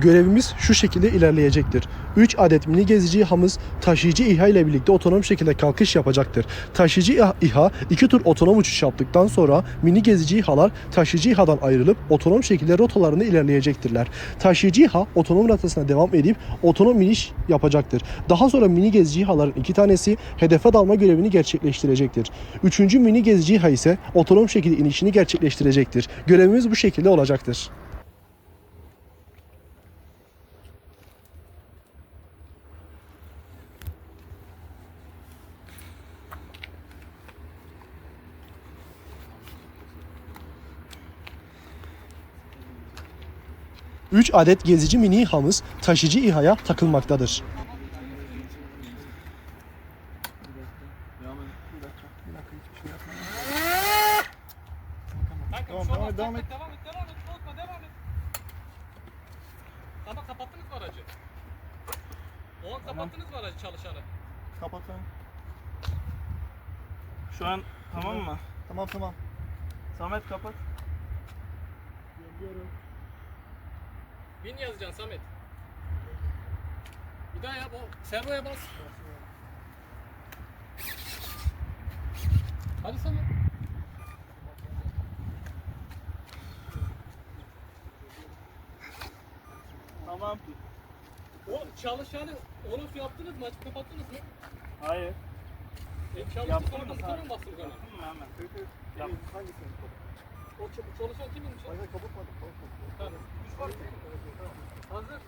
Görevimiz şu şekilde ilerleyecektir. 3 adet mini gezici İHA'mız taşıyıcı İHA ile birlikte otonom şekilde kalkış yapacaktır. Taşıyıcı İHA- İHA 2 tur otonom uçuş yaptıktan sonra mini gezici İHA'lar taşıyıcı İHA'dan ayrılıp otonom şekilde rotalarını ilerleyecektirler. Taşıyıcı İHA otonom rotasına devam edip otonom iniş yapacaktır. Daha sonra mini gezici İHA'ların iki tanesi hedefe dalma görevini gerçekleştirecektir. Üçüncü mini gezici İHA ise otonom şekilde inişini gerçekleştirecektir. Görevimiz bu şekilde olacaktır. Üç adet gezici mini İHA'mız taşıyıcı İHA'ya takılmaktadır. Tamam, bir devam et, devam et, devam et, devam et. Bozma, devam et. Tamam kapattınız mı aracı? Oğlum kapattınız mı aracı çalışanı? Kapatalım. Şu an tamam mı? Tamam tamam. Samet kapat. Bin yazacaksın Samet. Bir daha yap o. Servoya bas. Hadi Samet. Tamam. O çalışanı onu yaptınız mı? Açıp kapattınız mı? Hayır. E, çalıştı Yaptım sonra da mı? ona? Yaptın mı hemen? Yap. Hangisini? O çalışan kiminmiş? o? Hayır kapatmadım. Tamam. Üç var. Hazır.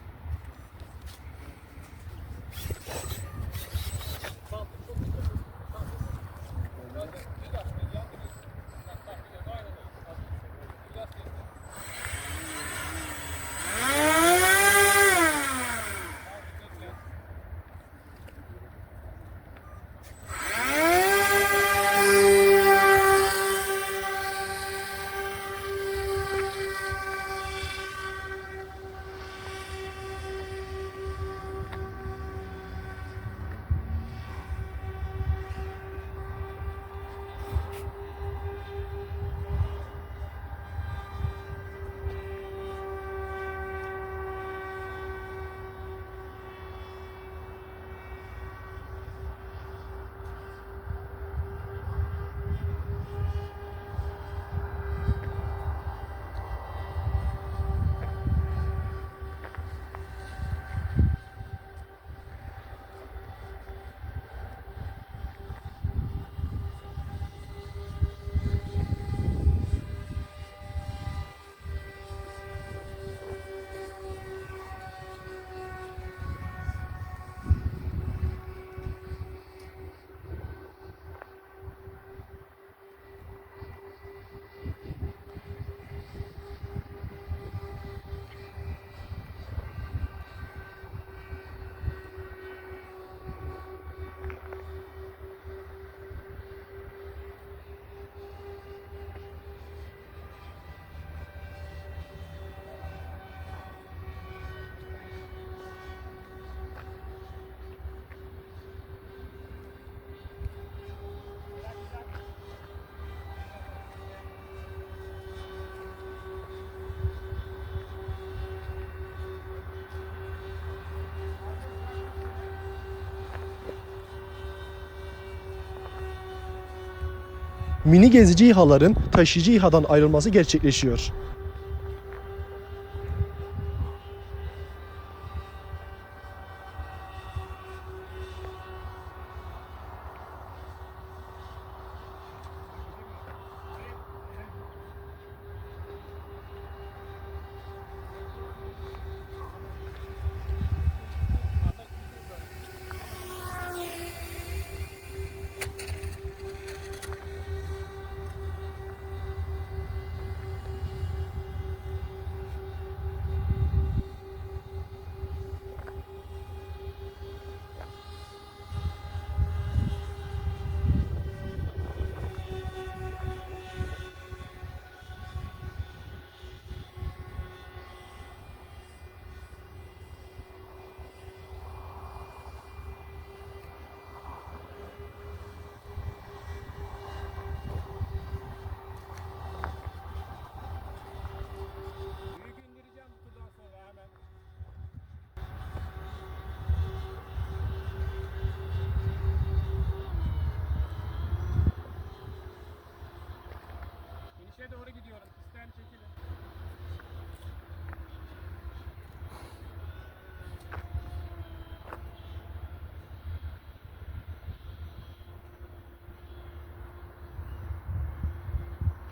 Mini gezici İHA'ların taşıyıcı İHA'dan ayrılması gerçekleşiyor.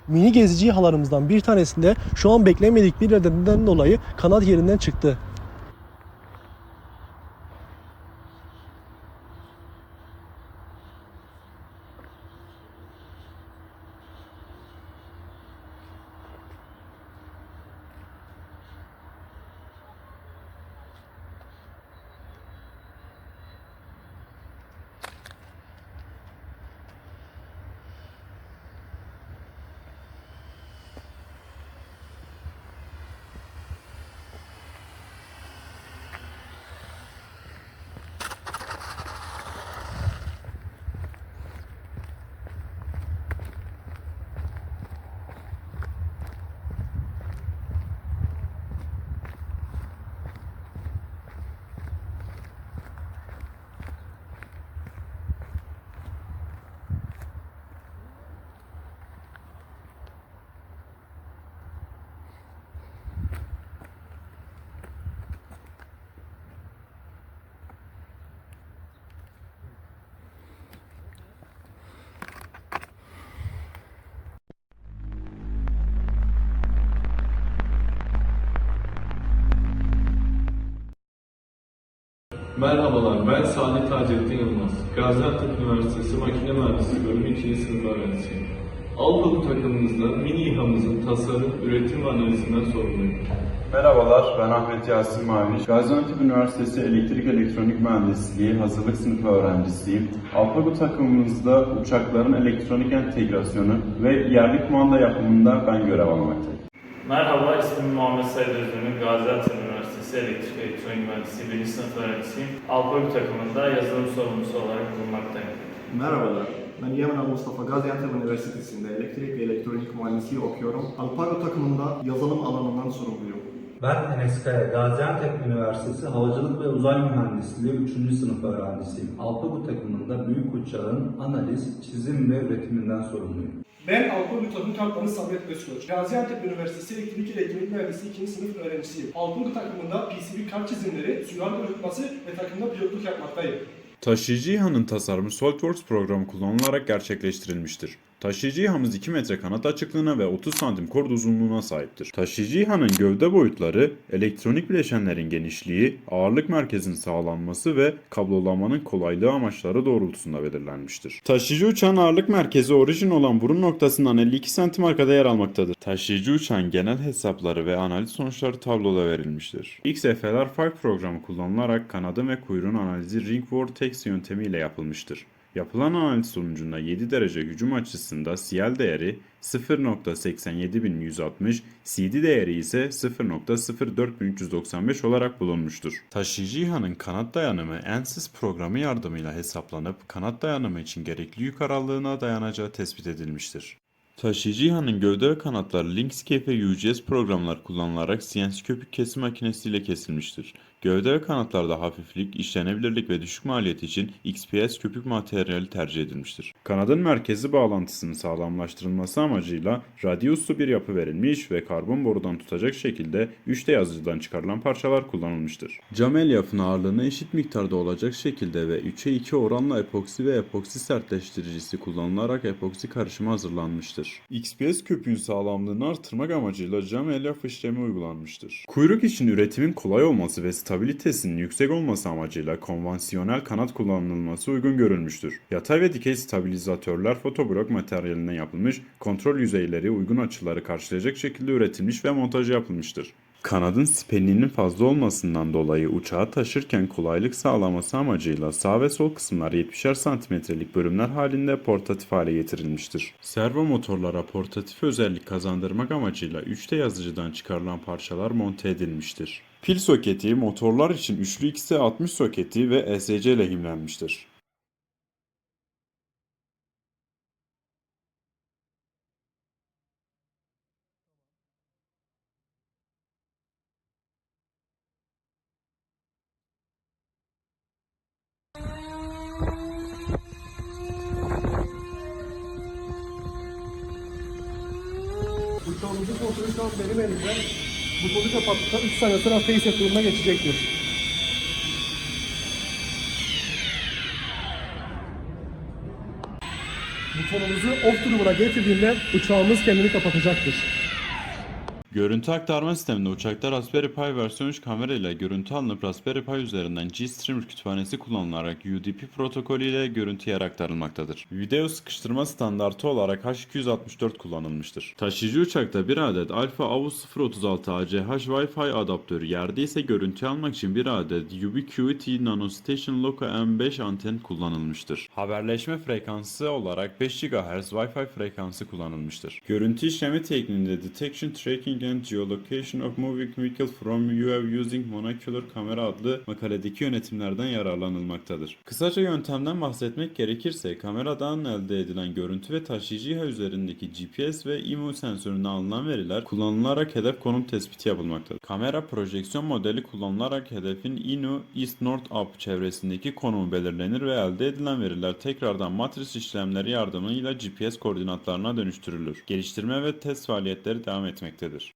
Mini gezici İHA'larımızdan bir tanesinde şu an beklemedik bir nedenden dolayı kanat yerinden çıktı. Merhabalar, ben Salih Taceddin Yılmaz. Gaziantep Üniversitesi Makine Mühendisliği Bölümü 2. sınıf öğrencisiyim. Alpabı takımımızda mini İHA'mızın tasarım, üretim ve analizinden sorumluyum. Merhabalar, ben Ahmet Yasin Maviş. Gaziantep Üniversitesi Elektrik Elektronik Mühendisliği hazırlık sınıfı öğrencisiyim. Alpago takımımızda uçakların elektronik entegrasyonu ve yerli kumanda yapımında ben görev almaktayım. Merhaba, ismim Muhammed Said Özdemir. Gaziantep Üniversitesi Elektrik Elektronik Mühendisliği 1. sınıf öğrencisiyim. Alpagü takımında yazılım sorumlusu olarak bulunmaktayım. Merhabalar. Ben Yemen Al Mustafa Gaziantep Üniversitesi'nde elektrik ve elektronik mühendisliği okuyorum. Alpago takımında yazılım alanından sorumluyum. Ben Enes Kaya, Gaziantep Üniversitesi Havacılık ve Uzay Mühendisliği 3. sınıf öğrencisiyim. Alpago takımında büyük uçağın analiz, çizim ve üretiminden sorumluyum. Ben Alpago takım kaptanı Samet Özkoç. Gaziantep Üniversitesi Elektrik Elektronik Mühendisliği 2. sınıf öğrencisiyim. Alpago takımında PCB kart çizimleri, sürat kurutması ve takımda pilotluk yapmaktayım. Taşıyıcı İHA'nın tasarımı SolidWorks programı kullanılarak gerçekleştirilmiştir. Taşıyıcı İHA'mız 2 metre kanat açıklığına ve 30 santim kord uzunluğuna sahiptir. Taşıyıcı İHA'nın gövde boyutları, elektronik bileşenlerin genişliği, ağırlık merkezinin sağlanması ve kablolamanın kolaylığı amaçları doğrultusunda belirlenmiştir. Taşıyıcı uçağın ağırlık merkezi orijin olan burun noktasından 52 santim arkada yer almaktadır. Taşıyıcı uçağın genel hesapları ve analiz sonuçları tabloda verilmiştir. XFLR5 programı kullanılarak kanadın ve kuyruğun analizi Ring Vortex yöntemiyle yapılmıştır. Yapılan analiz sonucunda 7 derece hücum açısında CL değeri 0.87160, CD değeri ise 0.04395 olarak bulunmuştur. Taşıyıcı İHA'nın kanat dayanımı ENSYS programı yardımıyla hesaplanıp kanat dayanımı için gerekli yük aralığına dayanacağı tespit edilmiştir. Taşıyıcı İHA'nın gövde ve kanatları Linkscape ve UGS programlar kullanılarak CNC köpük kesim makinesiyle kesilmiştir. Gövde ve kanatlarda hafiflik, işlenebilirlik ve düşük maliyet için XPS köpük materyali tercih edilmiştir. Kanadın merkezi bağlantısının sağlamlaştırılması amacıyla radyuslu bir yapı verilmiş ve karbon borudan tutacak şekilde 3D yazıcıdan çıkarılan parçalar kullanılmıştır. Cam elyafın ağırlığına eşit miktarda olacak şekilde ve 3'e 2 oranla epoksi ve epoksi sertleştiricisi kullanılarak epoksi karışımı hazırlanmıştır. XPS köpüğün sağlamlığını artırmak amacıyla cam elyaf işlemi uygulanmıştır. Kuyruk için üretimin kolay olması ve stabilitesinin yüksek olması amacıyla konvansiyonel kanat kullanılması uygun görülmüştür. Yatay ve dikey stabilizatörler fotoblok materyalinden yapılmış, kontrol yüzeyleri uygun açıları karşılayacak şekilde üretilmiş ve montajı yapılmıştır. Kanadın speninin fazla olmasından dolayı uçağı taşırken kolaylık sağlaması amacıyla sağ ve sol kısımlar 70'er santimetrelik bölümler halinde portatif hale getirilmiştir. Servo motorlara portatif özellik kazandırmak amacıyla 3D yazıcıdan çıkarılan parçalar monte edilmiştir. Pil soketi, motorlar için üçlü XT60 soketi ve ESC lehimlenmiştir. Uçağımızın kontrolü şu an benim elimde. Butonu kapattıktan 3 saniye sonra face yapımına geçecektir. Telefonumuzu off durumuna getirdiğinde uçağımız kendini kapatacaktır. Görüntü aktarma sisteminde uçakta Raspberry Pi versiyon 3 kamera ile görüntü alınıp Raspberry Pi üzerinden G-Streamer kütüphanesi kullanılarak UDP protokolü ile görüntü yer aktarılmaktadır. Video sıkıştırma standartı olarak H264 kullanılmıştır. Taşıyıcı uçakta bir adet Alpha AVUS 036 ACH Wi-Fi adaptörü, yerde ise görüntü almak için bir adet Ubiquiti Nanostation Loco M5 anten kullanılmıştır. Haberleşme frekansı olarak 5 GHz Wi-Fi frekansı kullanılmıştır. Görüntü işleme tekniğinde Detection, Tracking and Geolocation of Moving Vehicle from UAV Using Monocular Camera adlı makaledeki yönetimlerden yararlanılmaktadır. Kısaca yöntemden bahsetmek gerekirse kameradan elde edilen görüntü ve taşıyıcı İHA üzerindeki GPS ve IMU sensöründen alınan veriler kullanılarak hedef konum tespiti yapılmaktadır. Kamera projeksiyon modeli kullanılarak hedefin INU East North Up çevresindeki konumu belirlenir ve elde edilen veriler tekrardan matris işlemleri yardımıyla GPS koordinatlarına dönüştürülür. Geliştirme ve test faaliyetleri devam etmektedir.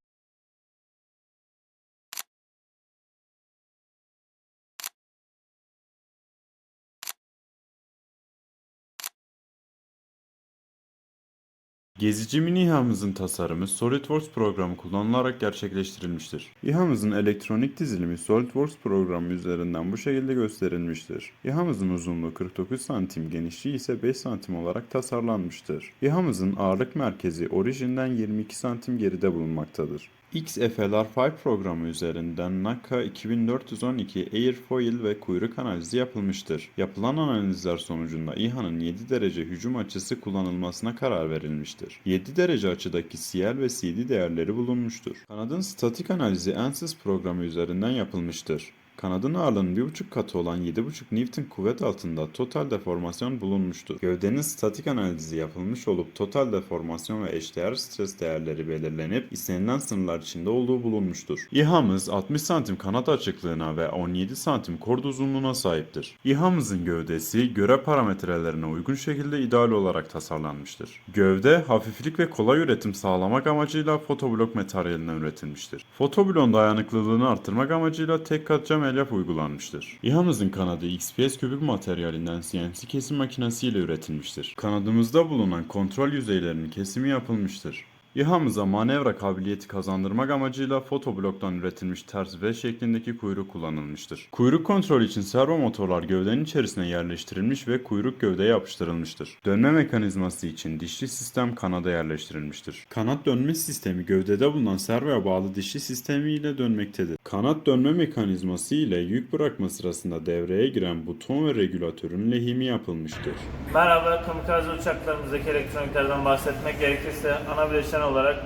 Gezici mini İHA'mızın tasarımı SolidWorks programı kullanılarak gerçekleştirilmiştir. İHA'mızın elektronik dizilimi SolidWorks programı üzerinden bu şekilde gösterilmiştir. İHA'mızın uzunluğu 49 cm, genişliği ise 5 cm olarak tasarlanmıştır. İHA'mızın ağırlık merkezi orijinden 22 cm geride bulunmaktadır. XFLR5 programı üzerinden NACA 2412 airfoil ve kuyruk analizi yapılmıştır. Yapılan analizler sonucunda İHA'nın 7 derece hücum açısı kullanılmasına karar verilmiştir. 7 derece açıdaki CL ve CD değerleri bulunmuştur. Kanadın statik analizi ANSYS programı üzerinden yapılmıştır. Kanadın ağırlığının 1,5 katı olan 7,5 Newton kuvvet altında total deformasyon bulunmuştur. Gövdenin statik analizi yapılmış olup total deformasyon ve eşdeğer stres değerleri belirlenip istenilen sınırlar içinde olduğu bulunmuştur. İHA'mız 60 cm kanat açıklığına ve 17 cm kord uzunluğuna sahiptir. İHA'mızın gövdesi görev parametrelerine uygun şekilde ideal olarak tasarlanmıştır. Gövde hafiflik ve kolay üretim sağlamak amacıyla fotoblok materyalinden üretilmiştir. Fotobloğun dayanıklılığını artırmak amacıyla tek kat cam elyaf uygulanmıştır. İHA'mızın kanadı XPS köpük materyalinden CNC kesim makinesiyle üretilmiştir. Kanadımızda bulunan kontrol yüzeylerinin kesimi yapılmıştır. İHA'mıza manevra kabiliyeti kazandırmak amacıyla fotobloktan üretilmiş ters V şeklindeki kuyruk kullanılmıştır. Kuyruk kontrolü için servo motorlar gövdenin içerisine yerleştirilmiş ve kuyruk gövdeye yapıştırılmıştır. Dönme mekanizması için dişli sistem kanada yerleştirilmiştir. Kanat dönme sistemi gövdede bulunan servoya bağlı dişli sistemi ile dönmektedir. Kanat dönme mekanizması ile yük bırakma sırasında devreye giren buton ve regülatörün lehimi yapılmıştır. Merhaba, kamikaze uçaklarımızdaki elektroniklerden bahsetmek gerekirse ana bileşen olarak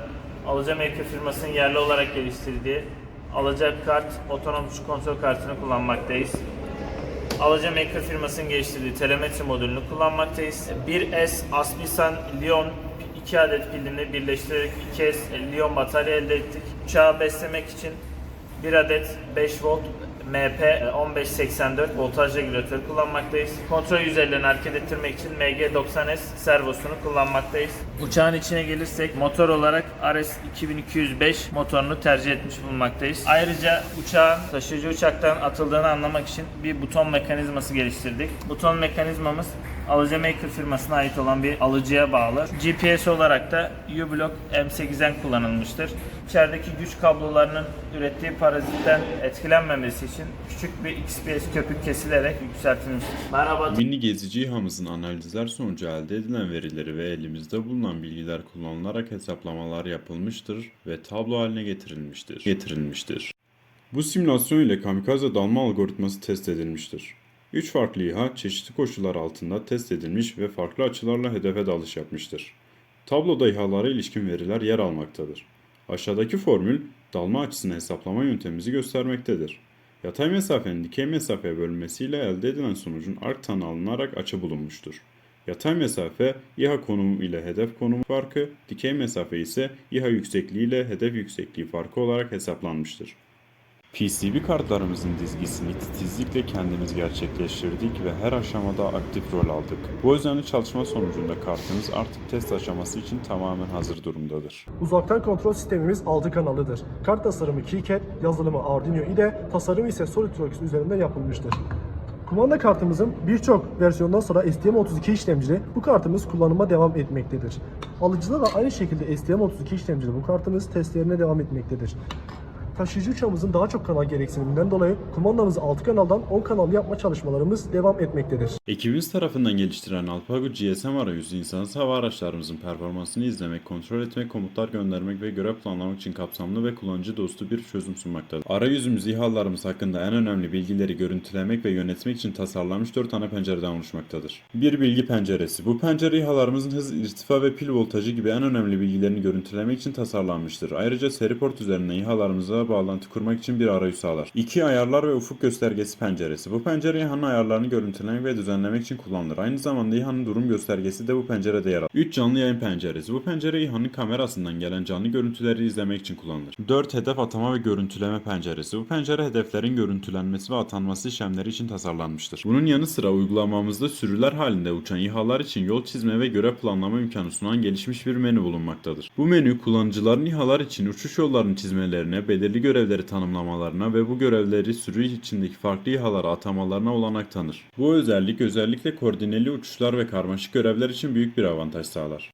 Alıca Maker firmasının yerli olarak geliştirdiği alacak kart, otonom uçuş kontrol kartını kullanmaktayız. Alıca Maker firmasının geliştirdiği telemetri modülünü kullanmaktayız. 1S Aspisan Lion 2 adet pilini birleştirerek 2S Lion batarya elde ettik. Uçağı beslemek için 1 adet 5 volt MP 1584 voltaj regülatörü kullanmaktayız. Kontrol yüzeylerini hareket ettirmek için MG90S servosunu kullanmaktayız. Uçağın içine gelirsek motor olarak RS 2205 motorunu tercih etmiş bulunmaktayız. Ayrıca uçağın taşıyıcı uçaktan atıldığını anlamak için bir buton mekanizması geliştirdik. Buton mekanizmamız Alıcı Maker firmasına ait olan bir alıcıya bağlı. GPS olarak da U-Block M8'den kullanılmıştır. İçerideki güç kablolarının ürettiği parazitten etkilenmemesi için küçük bir XPS köpük kesilerek yükseltilmiştir. Merhaba. Mini gezici İHA'mızın analizler sonucu elde edilen verileri ve elimizde bulunan bilgiler kullanılarak hesaplamalar yapılmıştır ve tablo haline getirilmiştir. getirilmiştir. Bu simülasyon ile kamikaze dalma algoritması test edilmiştir. 3 farklı İHA çeşitli koşullar altında test edilmiş ve farklı açılarla hedefe dalış yapmıştır. Tabloda İHA'lara ilişkin veriler yer almaktadır. Aşağıdaki formül dalma açısını hesaplama yöntemimizi göstermektedir. Yatay mesafenin dikey mesafeye bölünmesiyle elde edilen sonucun arc tanı alınarak açı bulunmuştur. Yatay mesafe İHA konumu ile hedef konumu farkı, dikey mesafe ise İHA yüksekliği ile hedef yüksekliği farkı olarak hesaplanmıştır. PCB kartlarımızın dizgisini titizlikle kendimiz gerçekleştirdik ve her aşamada aktif rol aldık. Bu özenli çalışma sonucunda kartımız artık test aşaması için tamamen hazır durumdadır. Uzaktan kontrol sistemimiz 6 kanallıdır. Kart tasarımı KiCad, yazılımı Arduino ile tasarımı ise SolidWorks üzerinden yapılmıştır. Kumanda kartımızın birçok versiyondan sonra STM32 işlemcili bu kartımız kullanıma devam etmektedir. Alıcıda da aynı şekilde STM32 işlemcili bu kartımız testlerine devam etmektedir. Taşıyıcı uçağımızın daha çok kanal gereksiniminden dolayı kumandamızı 6 kanaldan 10 kanal yapma çalışmalarımız devam etmektedir. Ekibimiz tarafından geliştirilen Alpago GSM arayüzü insansız hava araçlarımızın performansını izlemek, kontrol etmek, komutlar göndermek ve görev planlamak için kapsamlı ve kullanıcı dostu bir çözüm sunmaktadır. Arayüzümüz İHA'larımız hakkında en önemli bilgileri görüntülemek ve yönetmek için tasarlanmış 4 ana pencereden oluşmaktadır. Bir bilgi penceresi. Bu pencere İHA'larımızın hız, irtifa ve pil voltajı gibi en önemli bilgilerini görüntülemek için tasarlanmıştır. Ayrıca seri port üzerinden İHA'larımıza bağlantı kurmak için bir arayüz sağlar. İki ayarlar ve ufuk göstergesi penceresi. Bu pencere İHA'nın ayarlarını görüntülemek ve düzenlemek için kullanılır. Aynı zamanda İHA'nın durum göstergesi de bu pencerede yer alır. 3 canlı yayın penceresi. Bu pencere İHA'nın kamerasından gelen canlı görüntüleri izlemek için kullanılır. 4 hedef atama ve görüntüleme penceresi. Bu pencere hedeflerin görüntülenmesi ve atanması işlemleri için tasarlanmıştır. Bunun yanı sıra uygulamamızda sürüler halinde uçan İHA'lar için yol çizme ve görev planlama imkanı sunan gelişmiş bir menü bulunmaktadır. Bu menü kullanıcıların İHA'lar için uçuş yollarını çizmelerine, belirli görevleri tanımlamalarına ve bu görevleri sürü içindeki farklı İHA'lara atamalarına olanak tanır. Bu özellik özellikle koordineli uçuşlar ve karmaşık görevler için büyük bir avantaj sağlar.